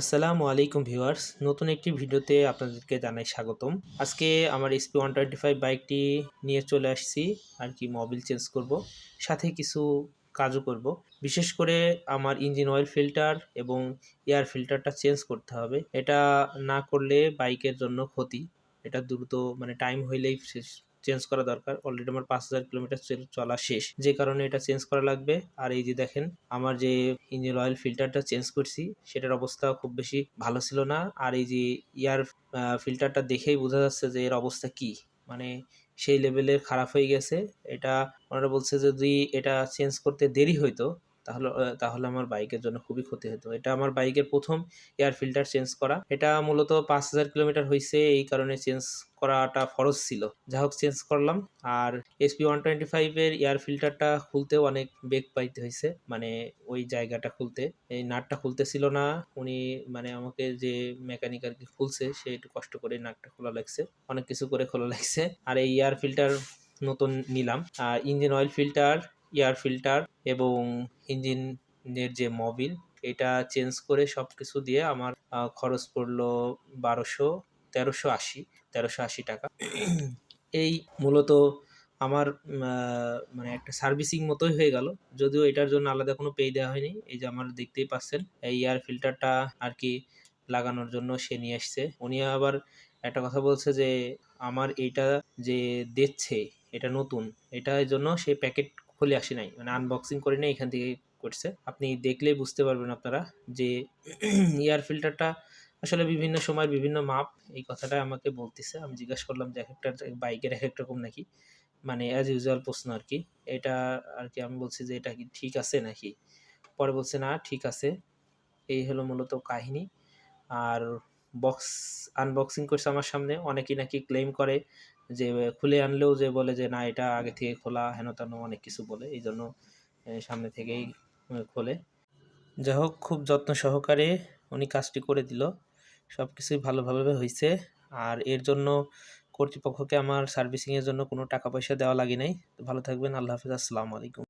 আসসালামু আলাইকুম ভিউয়ার্স, নতুন একটি ভিডিওতে আপনাদেরকে জানাই স্বাগতম। আজকে আমার এসপি ওয়ান টোয়েন্টি ফাইভ বাইকটি নিয়ে চলে আসছি, আর কি মোবিল চেঞ্জ করব, সাথে কিছু কাজও করব। বিশেষ করে আমার ইঞ্জিন অয়েল ফিল্টার এবং এয়ার ফিল্টারটা চেঞ্জ করতে হবে। এটা না করলে বাইকের জন্য ক্ষতি, এটা দ্রুত মানে টাইম হইলেই চেঞ্জ করা দরকার। অলরেডি আমার পাঁচ হাজার কিলোমিটার চলা শেষ। যে কারণে এটা চেঞ্জ করা লাগবে। আর এই যে দেখেন, আমার যে ইঞ্জিন অয়েল ফিল্টারটা চেঞ্জ করছি, সেটার অবস্থা খুব বেশি ভালো ছিল না। আর এই যে ইয়ার ফিল্টারটা দেখেই বোঝা যাচ্ছে যে এর অবস্থা কি। মানে সেই লেভেলের খারাপ হয়ে গেছে। এটা ওনারা বলছে যদি এটা চেঞ্জ করতে দেরি হইতো তাহলে তাহলে আমার বাইকের জন্য খুবই ক্ষতি হতো। এটা আমার বাইকের প্রথম এয়ার ফিল্টার চেঞ্জ করা। এটা মূলত পাঁচ হাজার কিলোমিটার হয়েছে এই কারণে চেঞ্জ করাটা ফরজ ছিল। যা হোক চেঞ্জ করলাম। আর এসপি ওয়ান টোয়েন্টি ফাইভের এয়ার ফিল্টারটা খুলতেও অনেক বেগ পাইতে হয়েছে মানে ওই জায়গাটা খুলতে। এই নাটটা খুলতেছিল না। উনি মানে আমাকে যে মেকানিক আর কি খুলছে, সে একটু কষ্ট করে নাটটা খোলা লাগছে। অনেক কিছু করে খোলা লাগছে। আর এই এয়ার ফিল্টার নতুন নিলাম। আর engine oil filter air filter এবং ইঞ্জিনের যে মবিল এটা চেঞ্জ করে সব কিছু দিয়ে আমার খরচ পড়ল বারোশো, তেরোশো আশি তেরোশো আশি টাকা। এই মূলত আমার মানে একটা সার্ভিসিং মতোই হয়ে গেল। যদিও এটার জন্য আলাদা কোনো পে দেওয়া হয়নি। এই যে আমার দেখতেই পাচ্ছেন, এই এয়ার ফিল্টারটা আর কি লাগানোর জন্য সে নিয়ে আসছে। উনি আবার একটা কথা বলছে যে, আমার এটা যে দিচ্ছে, এটা নতুন এটার জন্য সে প্যাকেট খুলে আসে নাই। মানে আনবক্সিং করে নেই, এখান থেকে করছে। আপনি দেখলেই বুঝতে পারবেন আপনারা যে এয়ার ফিল্টারটা আসলে বিভিন্ন সময় বিভিন্ন মাপ, এই কথাটা আমাকে বলতেছে। আমি জিজ্ঞাসা করলাম যে এক একটা বাইকের এক এক রকম নাকি? মানে অ্যাজ ইউজুয়াল প্রশ্ন আর কি। এটা আর কি আমি বলছি যে এটা কি ঠিক আছে নাকি? পরে বলছে, না, ঠিক আছে। এই হলো মূলত কাহিনী। আর বক্স আনবক্সিং করছে আমার সামনে। অনেকেই নাকি ক্লেম করে যে খুলে আনলেও যে বলে যে, না, এটা আগে থেকে খোলা হেন তেন অনেক কিছু বলে। এই জন্য সামনে থেকেই খোলে। যাই হোক, খুব যত্ন সহকারে উনি কাজটি করে দিল। সব কিছুই ভালোভাবে হয়েছে আর এর জন্য কর্তৃপক্ষকে আমার সার্ভিসিংয়ের জন্য কোনো টাকা পয়সা দেওয়া লাগে নাই। ভালো থাকবেন, আল্লাহ হাফিজ, আসসালামু আলাইকুম।